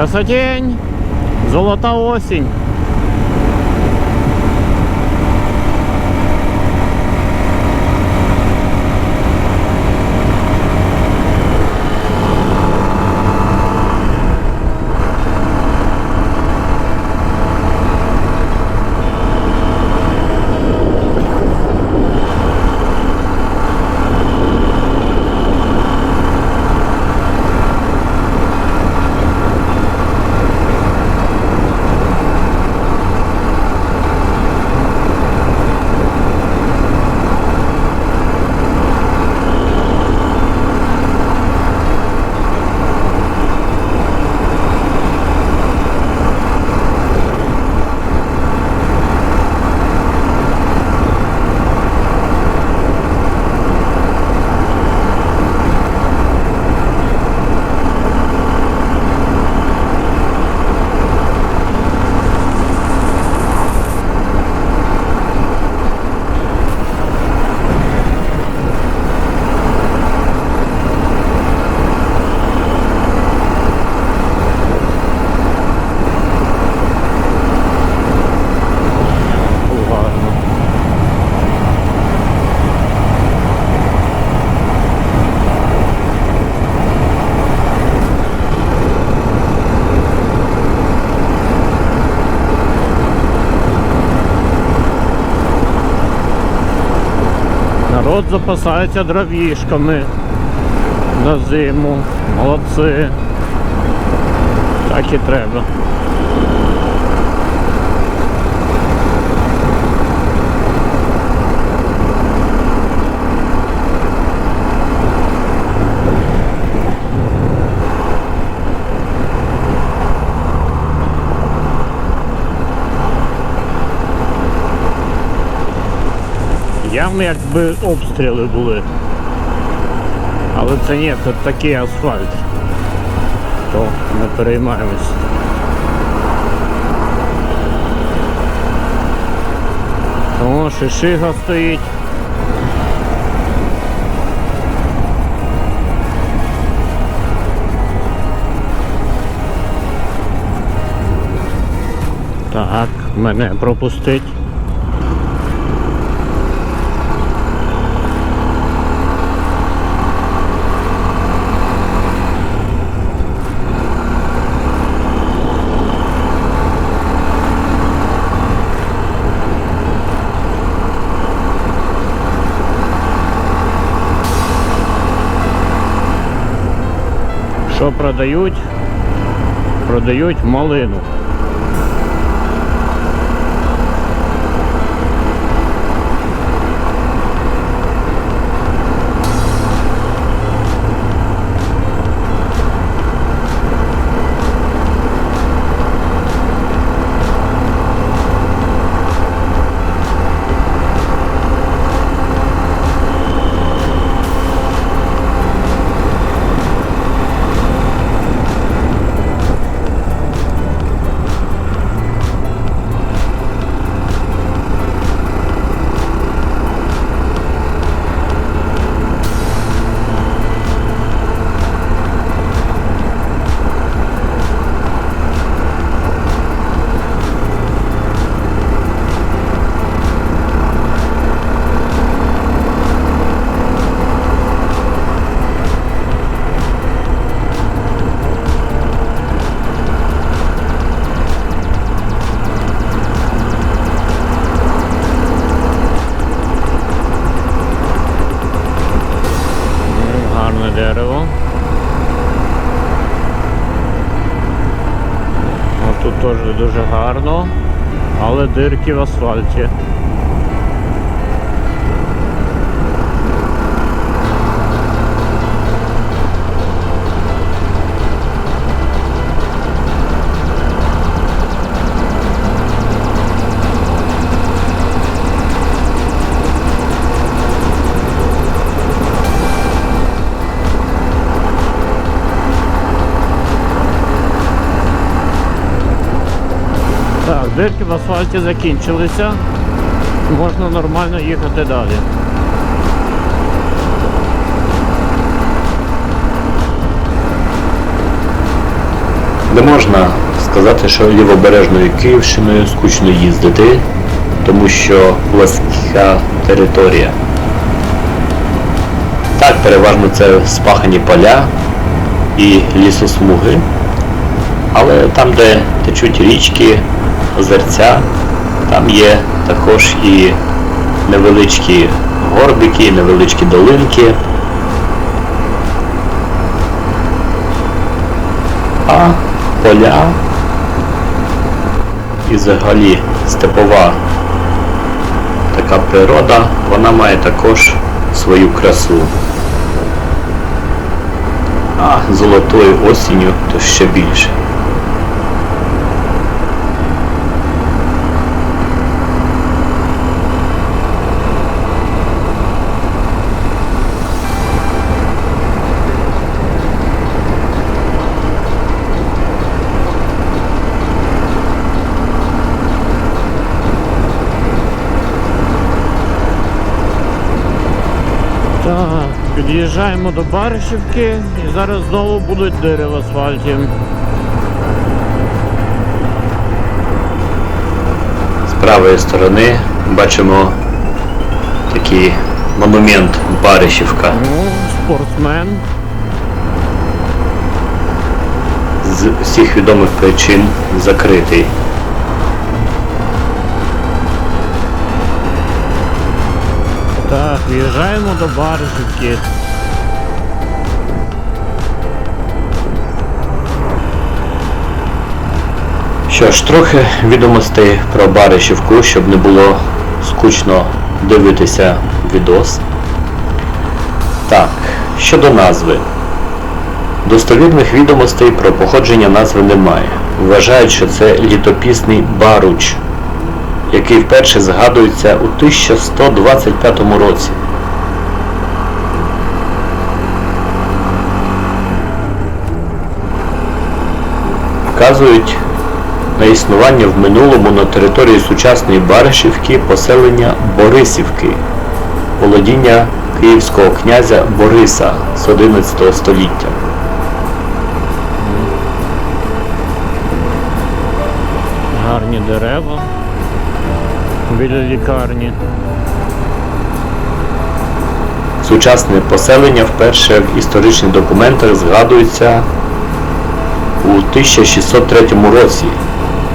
Красотень! Золота осінь. Гарно. Народ запасається дровішками на зиму. Молодці. Так і треба. Явно якби обстріли були. Але це ні, це такий асфальт. То не переймаємось. О, шишига стоїть. Так, мене пропустить. Продають? Продають малину. Теж дуже гарно, але дирки в асфальті. Дирки в асфальті закінчилися. Можна нормально їхати далі. Не можна сказати, що лівобережною Київщиною скучно їздити, тому що пласка територія. Так, переважно це спахані поля і лісосмуги, але там, де течуть річки, озерця, там є також і невеличкі горбики, невеличкі долинки. А поля і взагалі степова така природа, вона має також свою красу. А золотою осінню то ще більше. Так, під'їжджаємо до Баришівки і зараз знову будуть дири в асфальті. З правої сторони бачимо такий монумент Баришівка. Ну, спортсмен. з всіх відомих причин закритий. Так, в'їжджаємо до Баришівки. Що ж, трохи відомостей про Баришівку, щоб не було скучно дивитися відос. Так, щодо назви. Достовірних відомостей про походження назви немає. Вважають, що це літописний Баруч, який вперше згадується у 1125 році. Вказують на існування в минулому на території сучасної Баришівки поселення Борисівки, володіння київського князя Бориса з 11 століття. Гарні дерева. Біля лікарні. Сучасне поселення вперше в історичних документах згадується у 1603 році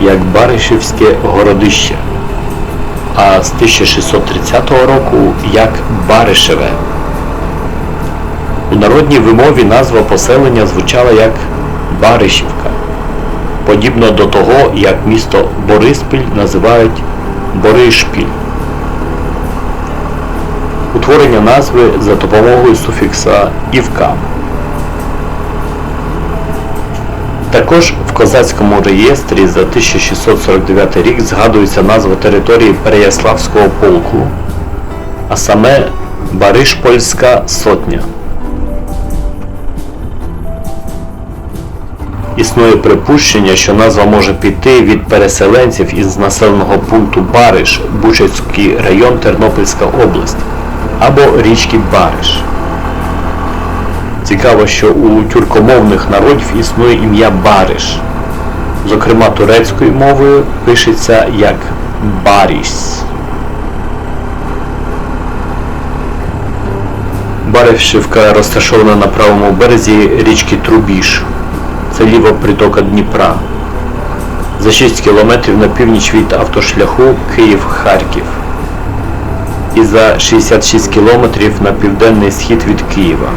як Баришівське городище, а з 1630 року як Баришеве. У народній вимові назва поселення звучала як Баришівка, подібно до того, як місто Бориспіль називають Боришпіль. Утворення назви за допомогою суфікса «івка». Також в козацькому реєстрі за 1649 рік згадується назва території Переяславського полку, а саме Баришпольська сотня. Існує припущення, що назва може піти від переселенців із населеного пункту Бариш, Бучацький район Тернопільська область, або річки Бариш. Цікаво, що у тюркомовних народів існує ім'я Бариш. Зокрема, турецькою мовою пишеться як Баріс. Баришівка розташована на правому березі річки Трубіж. Це ліва притока Дніпра. За 6 кілометрів на північ від автошляху Київ-Харків. І за 66 кілометрів на південний схід від Києва.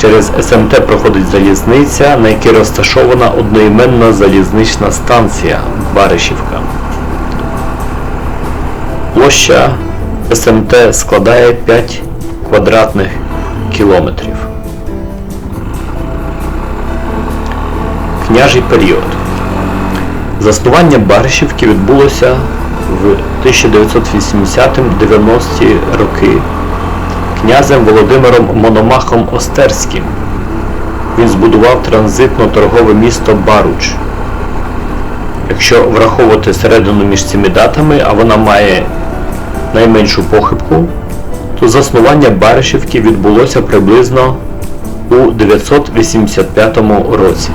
Через СМТ проходить залізниця, на якій розташована одноіменна залізнична станція Баришівка. Площа СМТ складає 5 квадратних кілометрів. Княжий період. Заснування Баришівки відбулося в 1980-90-ті роки князем Володимиром Мономахом Остерським. Він збудував транзитно-торгове місто Баруч. Якщо враховувати середину між цими датами, а вона має найменшу похибку, то заснування Баришівки відбулося приблизно у 985 році.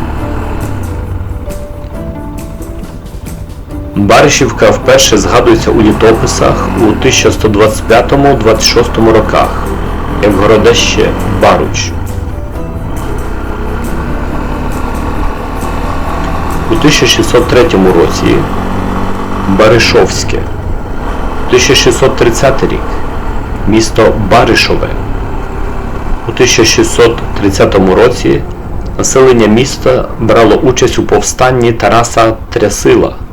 Баришівка вперше згадується у літописах у 1125-26 роках як городище Баруч. У 1603 році Баришовське. 1630 рік місто Баришове. У 1630 році населення міста брало участь у повстанні Тараса Трясила.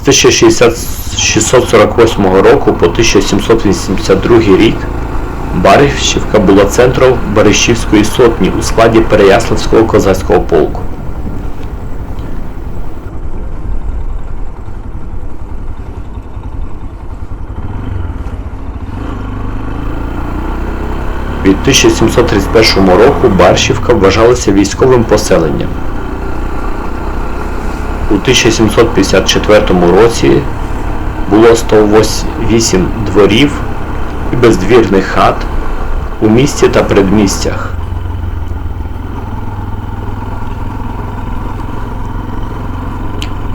З 1648 року по 1782 рік Баришівка була центром Баришівської сотні у складі Переяславського козацького полку. Від 1731 року Баршівка вважалася військовим поселенням. У 1754 році було 108 дворів і бездвірних хат у місті та передмістях.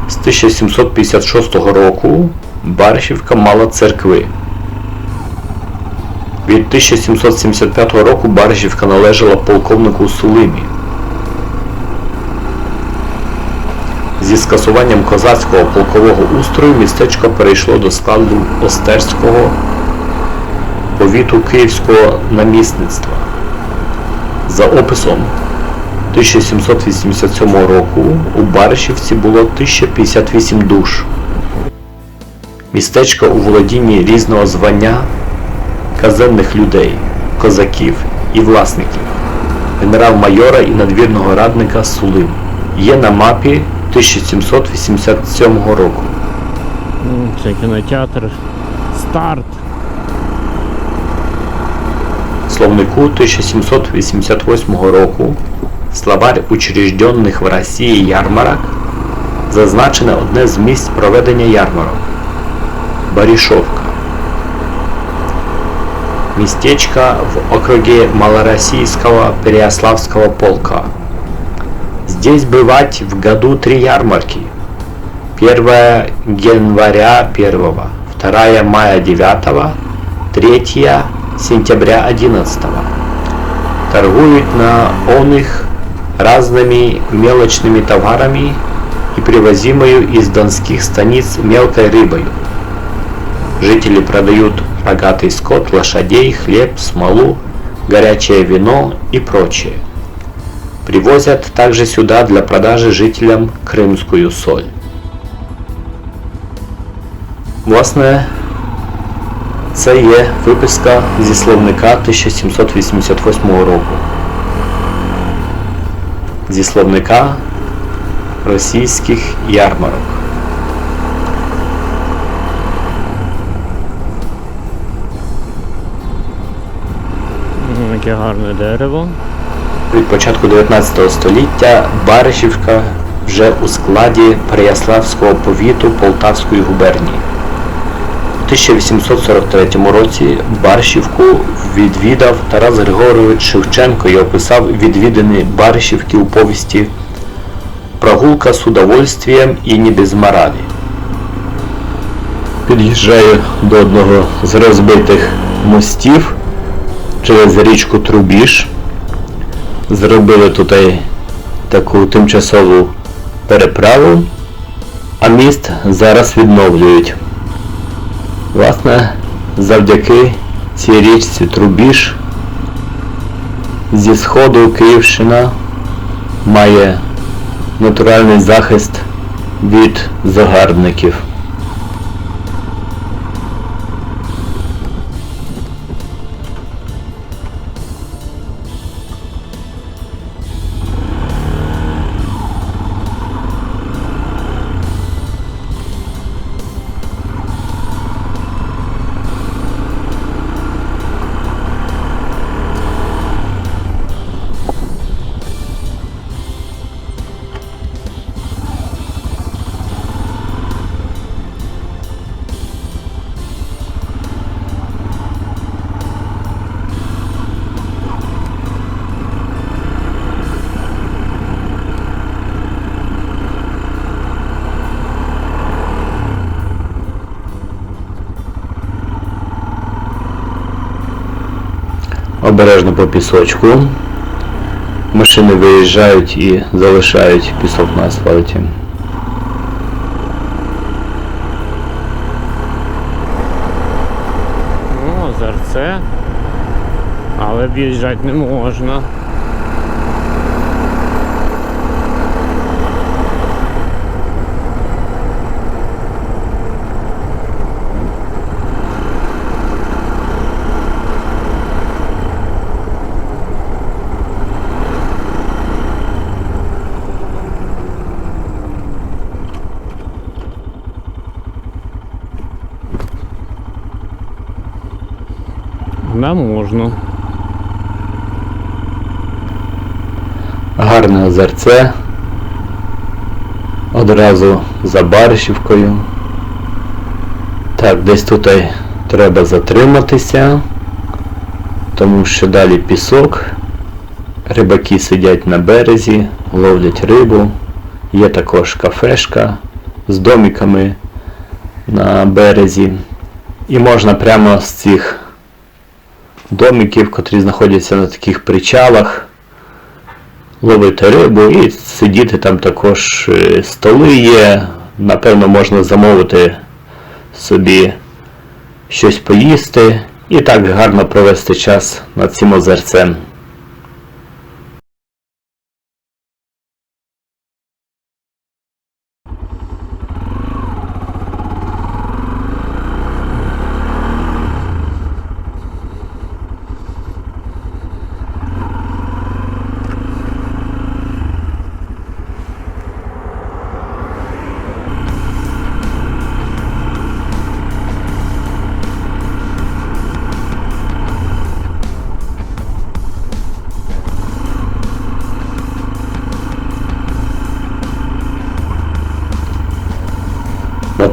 З 1756 року Баршівка мала церкви. Від 1775 року Баржівка належала полковнику Сулимі. Зі скасуванням козацького полкового устрою містечко перейшло до складу Остерського повіту Київського намісництва. За описом 1787 року у Баришівці було 1058 душ. Містечко у володінні різного звання казенних людей, козаків і власників, генерал-майора і надвірного радника Сулим. Є на мапі 1787 року. М, Це кінотеатр. Старт. Словнику 1788 року словарь учрежденных в Росії ярмарок зазначене одне з місць проведення ярмарок Барішовка. Местечко в округе Малороссийского Переяславского полка. Здесь бывать в году три ярмарки. Первая января 1, вторая мая 9, третья сентября 11. Торгуют на оных разными мелочными товарами и привозимою из донских станиц мелкой рыбою. Жители продают рогатый скот, лошадей, хлеб, смолу, горячее вино и прочее. Привозят также сюда для продажи жителям крымскую соль. Власне, це є виписка зі словника 1788 року. Зі словника російських ярмарок. Яке гарне дерево. Від початку 19 століття Баришівка вже у складі Переяславського повіту Полтавської губернії. У 1843 році Баршівку відвідав Тарас Григорович Шевченко і описав відвідини Баршівки у повісті Прогулка з удовольствием і не без моралі. Під'їжджаю до одного з розбитих мостів через річку Трубіж. Зробили тут таку тимчасову переправу, а міст зараз відновлюють. Власне, завдяки цій річці Трубіж зі сходу Київщина має натуральний захист від загарбників. Обережно по пісочку. Машини виїжджають і залишають пісок на асфальті. Ну, озерце. Але в'їжджати не можна. Да, можна. Гарне озерце. Одразу за Баришівкою. Так, десь тут треба затриматися, тому що далі пісок. Рибаки сидять на березі, ловлять рибу. Є також кафешка з домиками на березі. І можна прямо з цих домиків, котрі знаходяться на таких причалах, ловити рибу і сидіти там також е, столи є. Напевно, можна замовити собі щось поїсти і так гарно провести час над цим озерцем.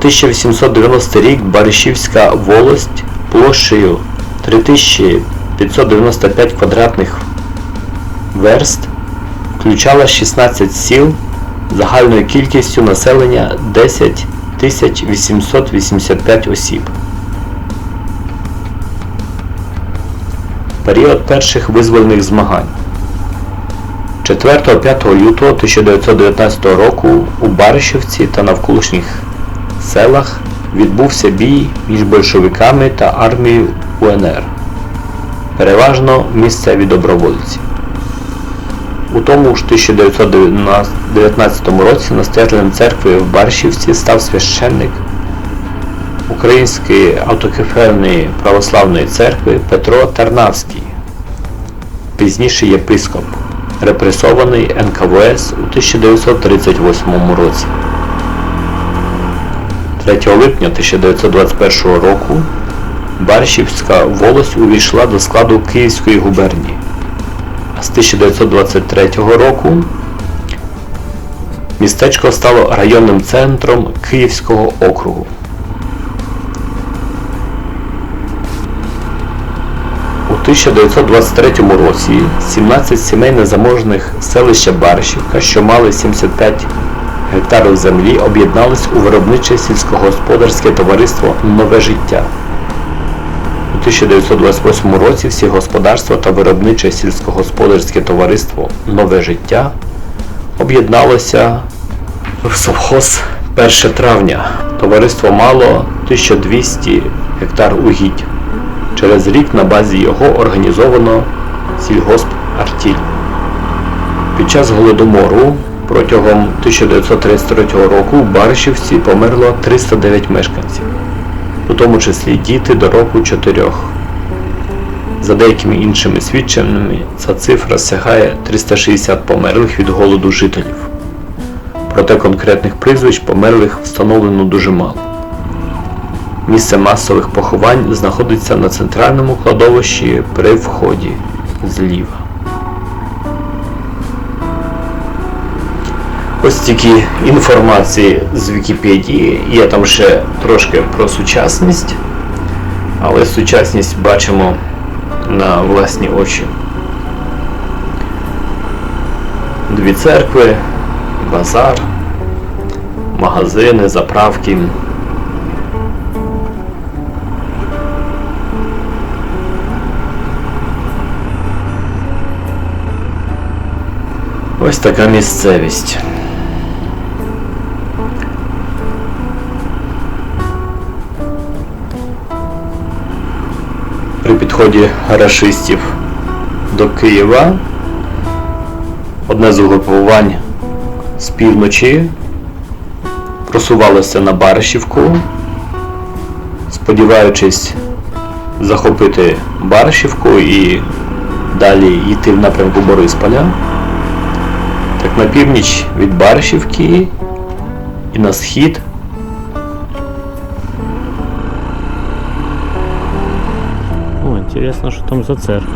1890 рік Баришівська волость площею 3595 квадратних верст включала 16 сіл загальною кількістю населення 10 885 осіб. Період перших визвольних змагань 4-5 лютого 1919 року у Баришівці та навколишніх селах відбувся бій між большевиками та армією УНР. Переважно місцеві добровольці. У тому ж 1919 році настоятелем церкви в Баршівці став священник Української автокефальної православної церкви Петро Тарнавський, пізніше єпископ, репресований НКВС у 1938 році. 3 липня 1921 року Баршівська волость увійшла до складу Київської губернії. А з 1923 року містечко стало районним центром Київського округу. У 1923 році 17 сімей незаможних селища Баршівка, що мали 75 гектарів землі об'єднались у виробниче сільськогосподарське товариство Нове життя. У 1928 році всі господарства та виробниче сільськогосподарське товариство Нове життя об'єдналося в совхоз 1 травня. Товариство мало 1200 гектар угідь. Через рік на базі його організовано сільгосп Артіль. Під час голодомору Протягом 1933 року в Баришівці померло 309 мешканців, у тому числі діти до року 4. За деякими іншими свідченнями, ця цифра сягає 360 померлих від голоду жителів. Проте конкретних прізвищ померлих встановлено дуже мало. Місце масових поховань знаходиться на центральному кладовищі при вході зліва. Ось тільки інформації з Вікіпедії. Є там ще трошки про сучасність, але сучасність бачимо на власні очі. Дві церкви, базар, магазини, заправки. Ось така місцевість. Підході рашистів до Києва одне з угрупувань з півночі просувалося на Баришівку, сподіваючись захопити Баришівку і далі йти в напрямку Борисполя. Так на північ від Баришівки і на схід інтересно, що там за церква.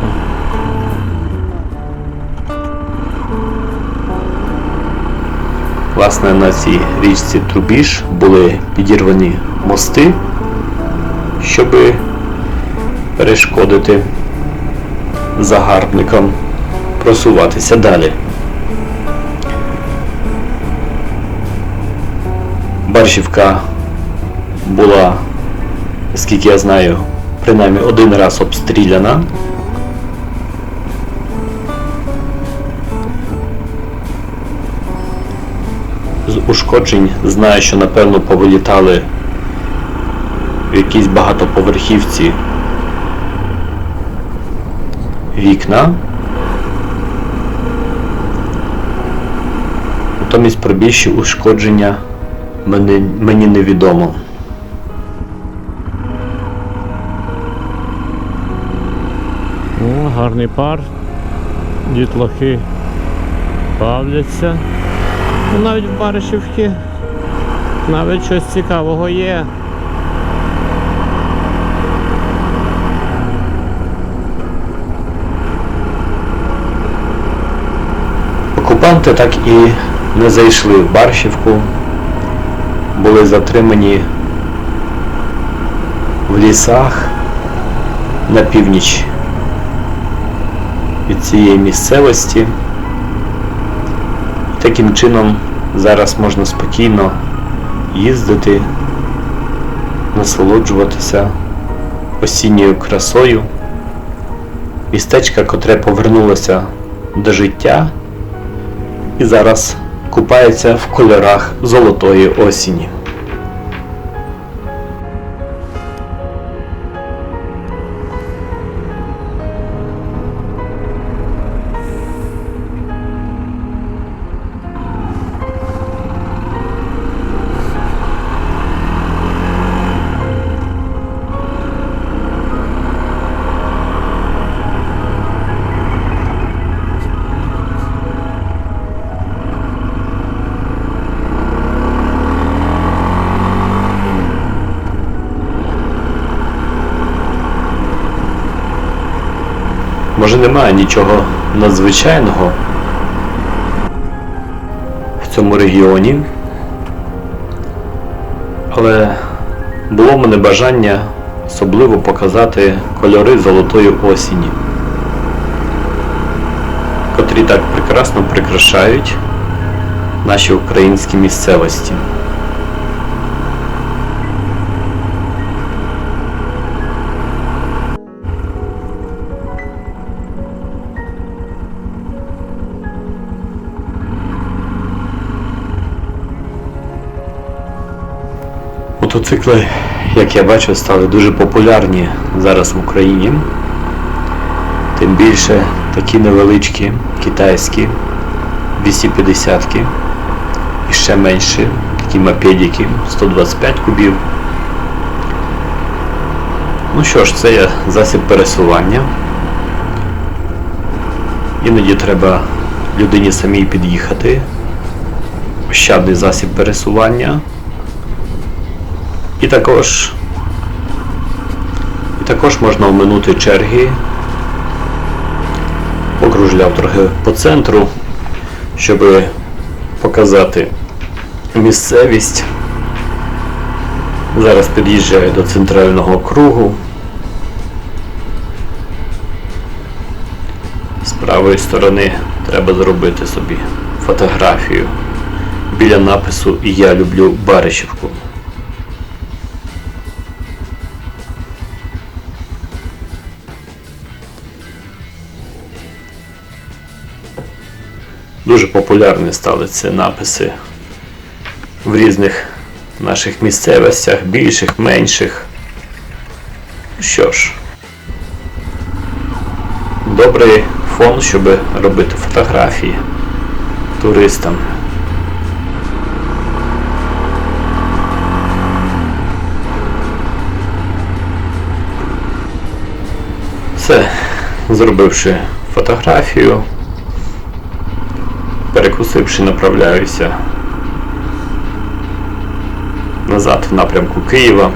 Власне, на цій річці Трубіж були підірвані мости, щоб перешкодити загарбникам просуватися далі. Баршівка була, скільки я знаю, принаймні один раз обстріляна. з ушкоджень знаю, що напевно повилітали в якійсь багатоповерхівці вікна. Натомість про більші ушкодження мені, мені невідомо. Гарний пар. Дітлахи бавляться. Ну, навіть в Баришівці навіть щось цікавого є. Окупанти так і не зайшли в Баршівку, були затримані в лісах на північ від цієї місцевості. Таким чином зараз можна спокійно їздити, насолоджуватися осінньою красою. Містечка, котре повернулося до життя і зараз купається в кольорах золотої осені. Може немає нічого надзвичайного в цьому регіоні, але було в мене бажання особливо показати кольори золотої осені, котрі так прекрасно прикрашають наші українські місцевості. Мотоцикли, як я бачу, стали дуже популярні зараз в Україні. Тим більше такі невеличкі китайські 250-ки і ще менші, такі мопедики 125 кубів. Ну що ж, це є засіб пересування. Іноді треба людині самій під'їхати. Ощадний засіб пересування. І також і також можна оминути черги. Покружляв трохи по центру, щоб показати місцевість. Зараз під'їжджаю до центрального кругу. З правої сторони треба зробити собі фотографію біля напису Я люблю Баришівку. Дуже популярні стали ці написи в різних наших місцевостях, більших, менших. Що ж, добрий фон, щоб робити фотографії туристам. Все, зробивши фотографію, перекусивши, направляюся назад в напрямку Києва.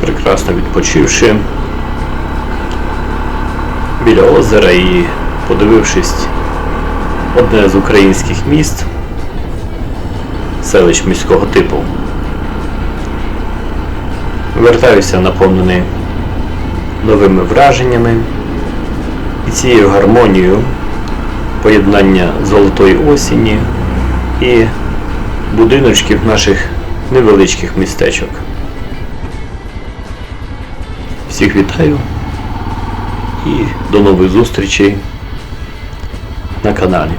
Прекрасно відпочивши біля озера і подивившись одне з українських міст, селищ міського типу. Вертаюся наповнений новими враженнями і цією гармонією поєднання золотої осені і будиночків наших невеличких містечок. Всіх вітаю і до нових зустрічей на каналі.